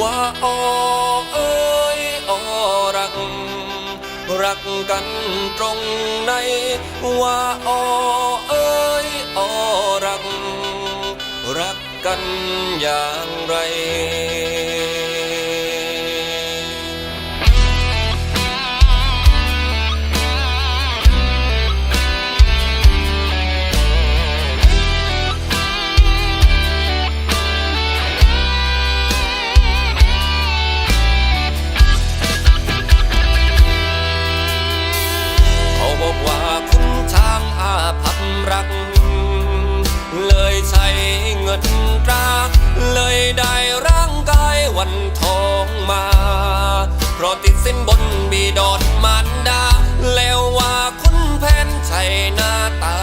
ว่าอ้อเอ้ยออรัก รักกันตรงไหนว่าอ้อเอ้ยอ้อรัก รักกันอย่างไร ราะติดสินบนบีดอดมันดา แล้วว่าคุณแผนชัยหน้าตา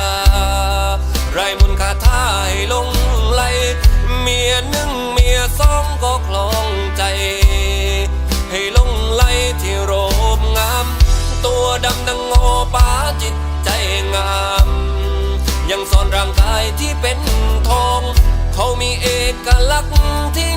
ไรมุนคาท่ายลงไหล เมียหนึ่งเมียสองก็คลองใจ ให้ลงไหลที่โรบงาม ตัวดำดังงอป้าจิตใจงาม ยังซ่อนร่างกายที่เป็นทอง เขามีเอกลักษณ์ที่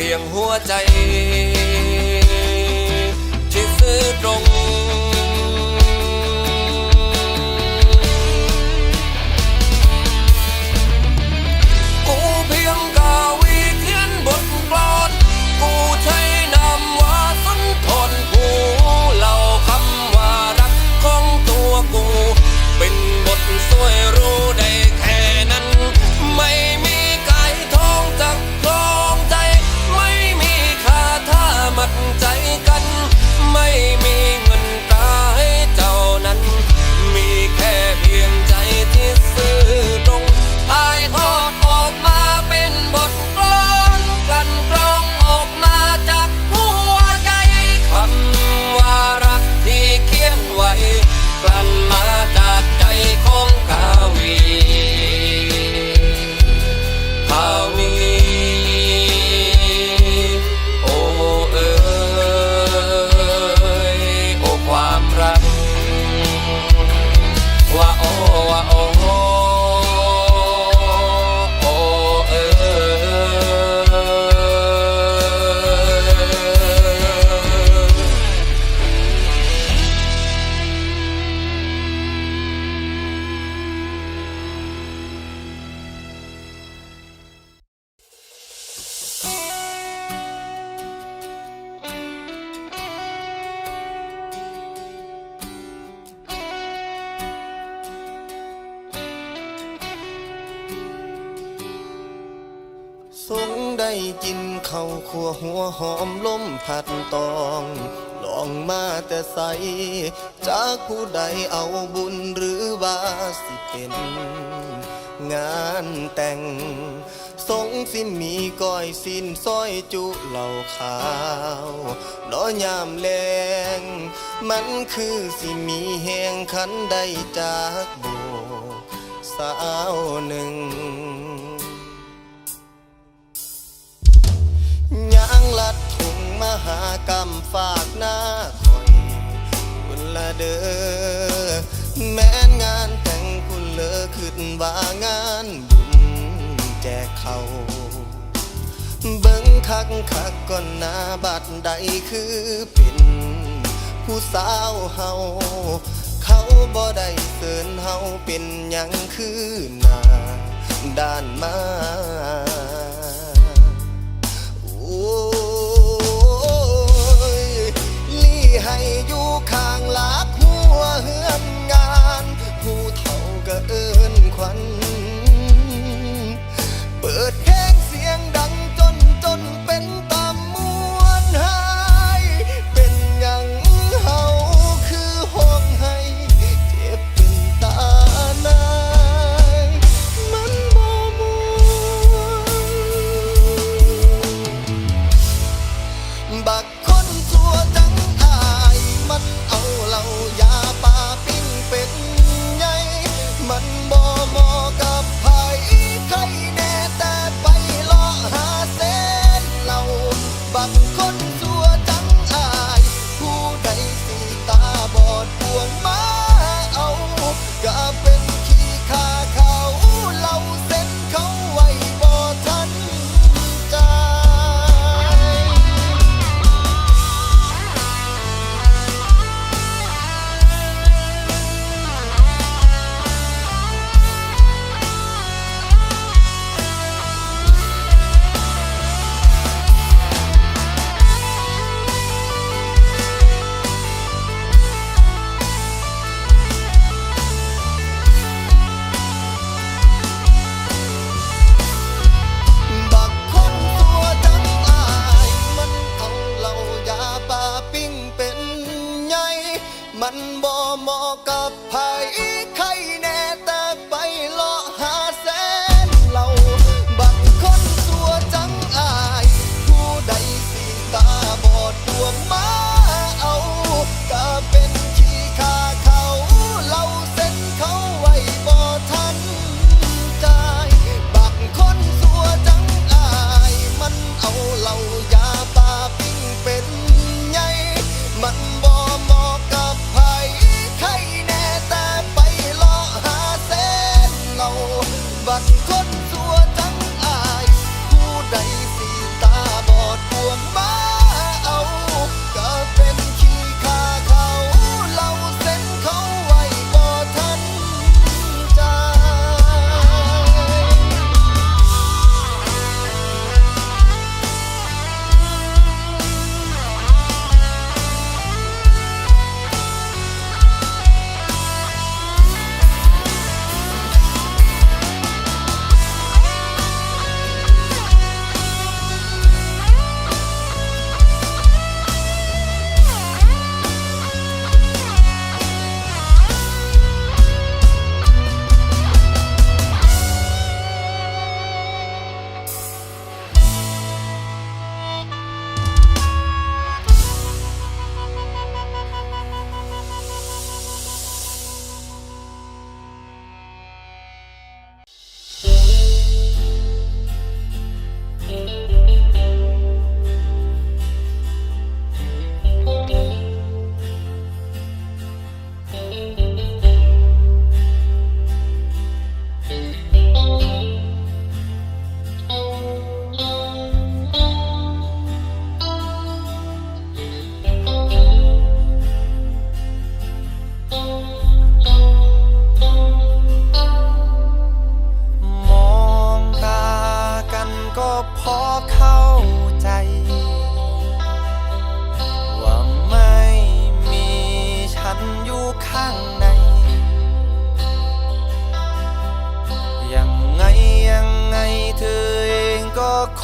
เพียงหัวใจ ได้กินข้าวขัวหัวหอมล้มผัดตอง ลองมาแต่ใส จากผู้ใดเอาบุญหรือว่าสิเป็น งานแต่ง สงสิมีก้อยสินซอยจุเหล่าขาวน้อยามแลงมันคือสิมีแหงขันได้จากโบสาวหนึ่ง ลัดถุงมหากรรมฝากหน้าคอยคุณละเด้อแม้นงานแต่งคุณเลอขึ้นว่างานบุญแจกเขาเบิ่งคักคักก่อนหน้าบัดใดคือเป็นผู้สาวเฮาเขาบ่ได้เสินเฮาเป็นหยังคือหน้าด้านมา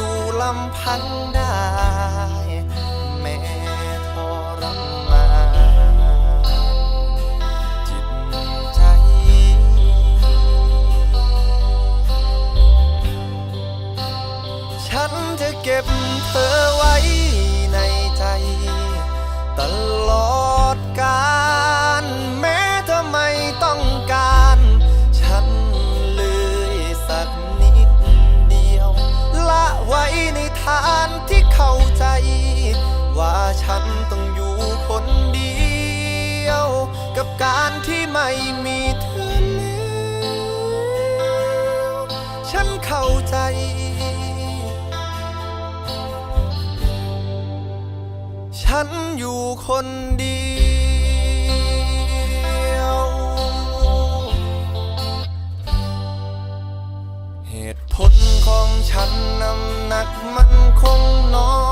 ู่ำพันได้ แม่ทรมานจิตใจ ฉันจะเก็บเธอไว้ในใจ ตลอด ฉันต้องอยู่คนเดียว กับการที่ไม่มีเธอแล้วฉันเข้าใจ ฉันอยู่คนเดียว เหตุผลของฉันน้ำหนักมันคงน้อย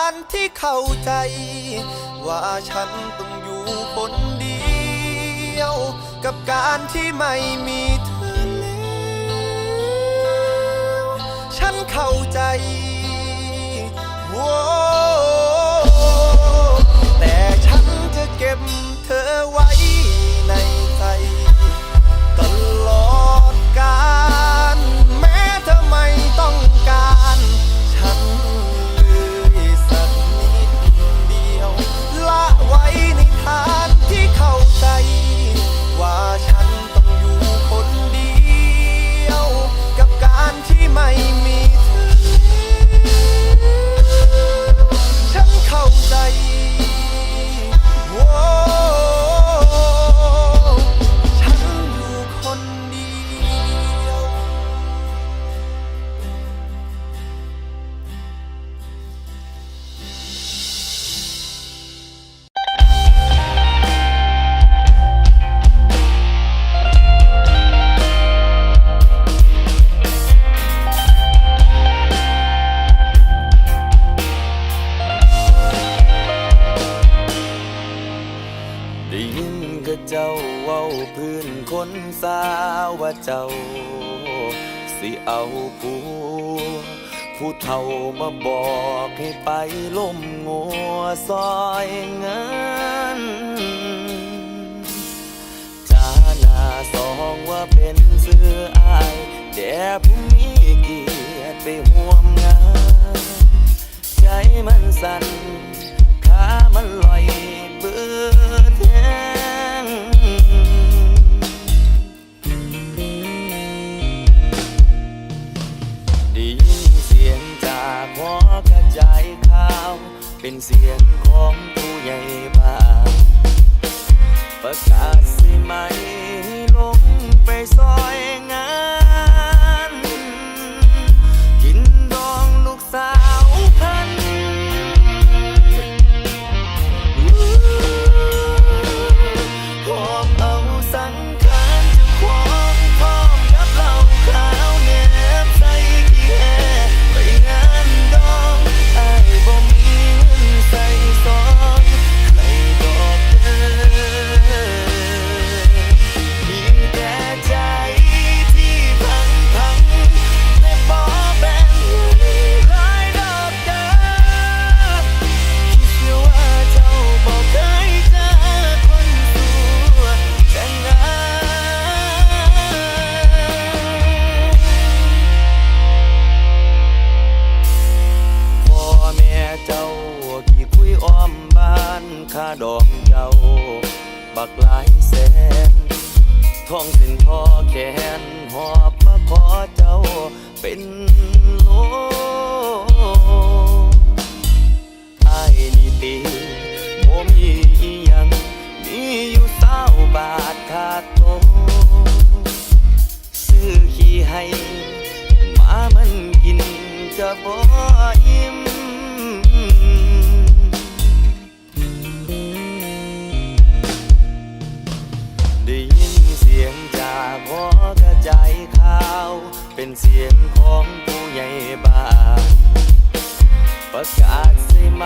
านที่เข้าใจ ว่าฉันต้องอยู่คนเดียว กับการที่ไม่มีเธอแล้วฉันเข้าใจโอ้แต่ฉันจะเก็บเธอไว้ในใจตลอดกาลแม้เธอไม่ต้องการ ฉัน ไว้ในทางที่เข้าใจว่า นสาว่าเจ้า สิเอาผู้ผู้เฒ่ามาบอกให้ไปล้มงัวซอยเงินจานาสองว่าเป็นเสื้ออายแด่ผู้มีเกียรติไปห่วมงาน ใจมันสั่นขามันลอยเบื่อแท้ เป็นเสียงของผู้ใหญ่บ้างประกาศสิไหมลงไปซอย ของสินทอแขนหอบมาขอเจ้าเป็นโลไอ้นี่ตีบ่มีอีหยังมีอยู่เศ้าบาทขาดโตมซื้อขี้ให้ มามันกินจะบ่ เป็นเสียงของผู้ใหญ่บ้านประกาศใช่ไหม